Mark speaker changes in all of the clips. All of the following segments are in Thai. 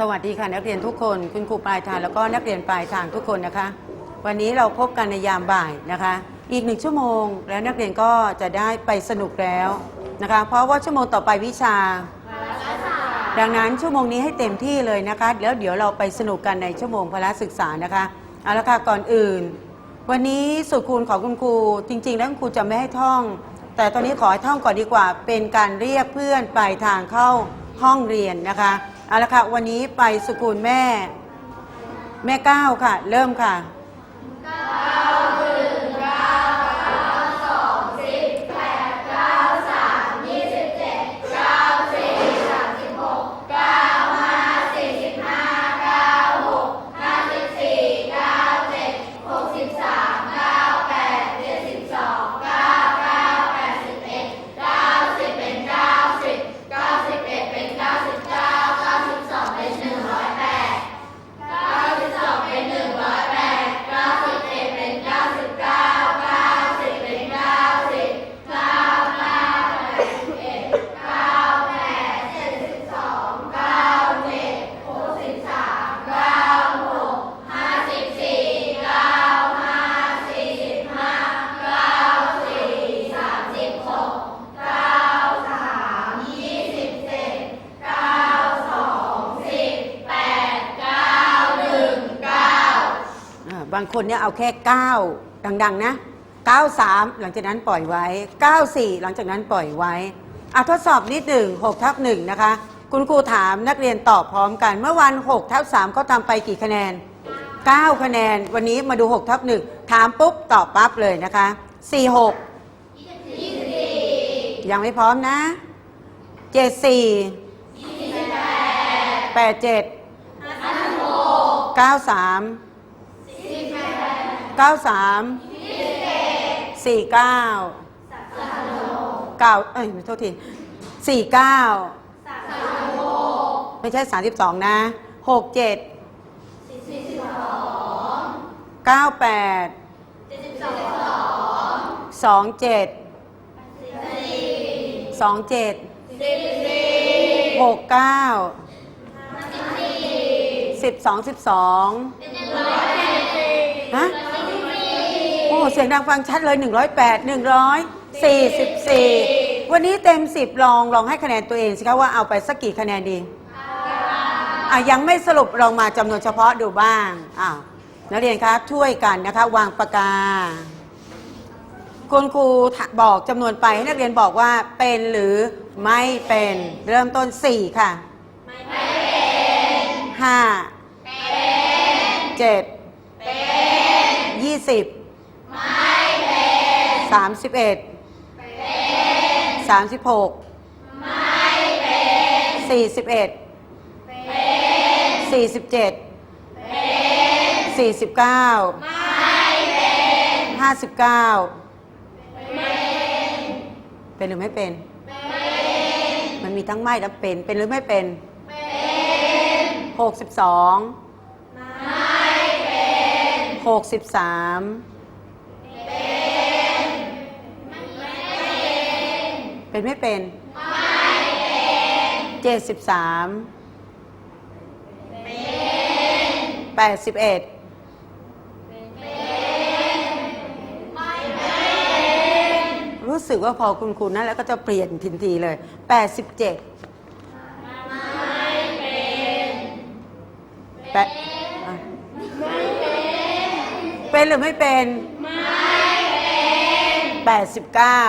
Speaker 1: สวัสดีค่ะนักเรียนทุกคน คุณครูปลายทางแล้วก็นักเรียนปลายทางทุกคนนะคะ วันนี้เราพบกันในยามบ่ายนะคะ อีกหนึ่งชั่วโมง แล้วนักเรียนก็จะได้ไปสนุกแล้วนะคะ เพราะว่าชั่วโมงต่อไปวิชา ดังนั้นชั่วโมงนี้ให้เต็มที่เลยนะคะแล้วเดี๋ยวเราไปสนุกกันในชั่วโมงพละศึกษานะคะเอาละค่ะก่อนอื่น วันนี้สุคูณของคุณครูจริง ๆ แล้วคุณครูจะไม่ให้ท่อง แต่ตอนนี้ขอให้ท่องก่อนดีกว่า เป็นการเรียกเพื่อนปลายทางเข้าห้องเรียนนะคะ เอาละค่ะ วันนี้ไปสุคูณแม่ แม่ก้าวค่ะ เริ่มค่ะ บางคนเนี่ยเอาแค่ 9 ดัง ๆ นะ 93 หลังจากนั้นปล่อยไว้ 94 หลังจากนั้นปล่อยไว้อะทดสอบนิดหนึ่ง6ทับ1นะคะ คุณครูถามนักเรียนตอบพร้อมกัน เมื่อวัน6ทับ3เขาทำไปกี่คะแนน 9 คะแนน วันนี้มาดู6ทับ1ถามปุ๊บตอบปั๊บเลยนะคะ 46ยังไม่พร้อมนะ 74 87 93 เก้าสามสี่เก้าเก้าเอ้ยโทษทีสี่เก้าไม่ใช่สามสิบสองนะหกเจ็ดเก้าแปดสองเจ็ดสองเจ็ดหกเก้าสิบสองสิบสอง ฮะโอ้เสียงดังฟังชัดเลย 108 144 วันนี้เต็ม 10 ลองลองให้คะแนนตัวเองสิคะว่าเอาไปสักกี่คะแนนดีอะยังไม่สรุปลองมาจำนวนเฉพาะดูบ้างอ้าวนักเรียนคะช่วยกันนะคะ วางปากกาคุณครูบอกจำนวนไปให้นักเรียนบอกว่าเป็นหรือไม่เป็นเริ่มต้น 4 ค่ะ ไม่เป็นห้าเจ็ด ยี่สิบสามสิบเอ็ดสามสิบหกสี่สิบเอ็ดสี่สิบเจ็ดสี่สิบเก้าห้าสิบเก้าเป็นหรือไม่เป็น มันมีทั้งไม่และเป็น เป็นหรือไม่เป็นหกสิบสอง หกสิบสามเป็นไม่เป็นไม่เป็น เจ็ดสิบสามแปดสิบเอ็ดรู้สึกว่าพอคุณคุณนั่นแล้วก็จะเปลี่ยนทันทีเลยแปดสิบเจ็ดแปดอะ เป็นหรือไม่เป็น ไม่เป็นแปดสิบเก้า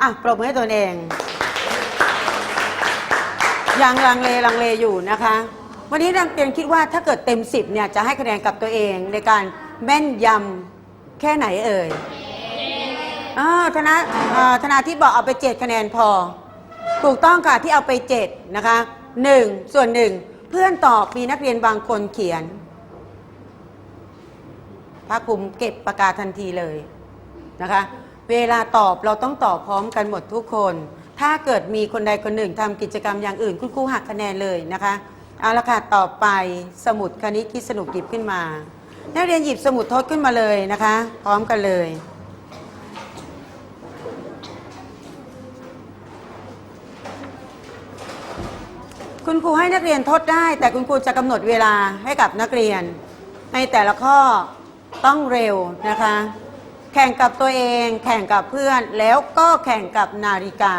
Speaker 1: อะปรบมือให้ตัวเอง ยังลังเลลังเลอยู่นะคะ วันนี้นักเรียนคิดว่าถ้าเกิดเต็ม 10เนี่ยจะให้คะแนนกับตัวเองในการแม่นยำแค่ไหนเอ่ยอ่าธนาอ่าธนาที่บอกเอาไป7คะแนนพอ ถูกต้องค่ะที่เอาไป7นะคะ1ส่วน1เพื่อนตอบมีนักเรียนบางคนเขียน ภาคภูมิเก็บปากกาทันทีเลยนะคะ เวลาตอบเราต้องตอบพร้อมกันหมดทุกคน ถ้าเกิดมีคนใดคนหนึ่งทำกิจกรรมอย่างอื่นคุณครูหักคะแนนเลยนะคะเอาละค่ะต่อไปสมุดคณิตคิดสนุกหยิบขึ้นมา นักเรียนหยิบสมุดทดขึ้นมาเลยนะคะ พร้อมกันเลยคุณครูให้นักเรียนทดได้ แต่คุณครูจะกำหนดเวลาให้กับนักเรียน ในแต่ละข้อ ต้องเร็วนะคะ แข่งกับตัวเอง แข่งกับเพื่อนแล้วก็แข่งกับนาฬิกา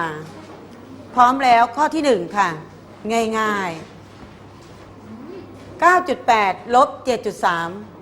Speaker 1: พร้อมแล้วข้อที่หนึ่งค่ะ ง่ายๆ 9.8 ลบ 7.3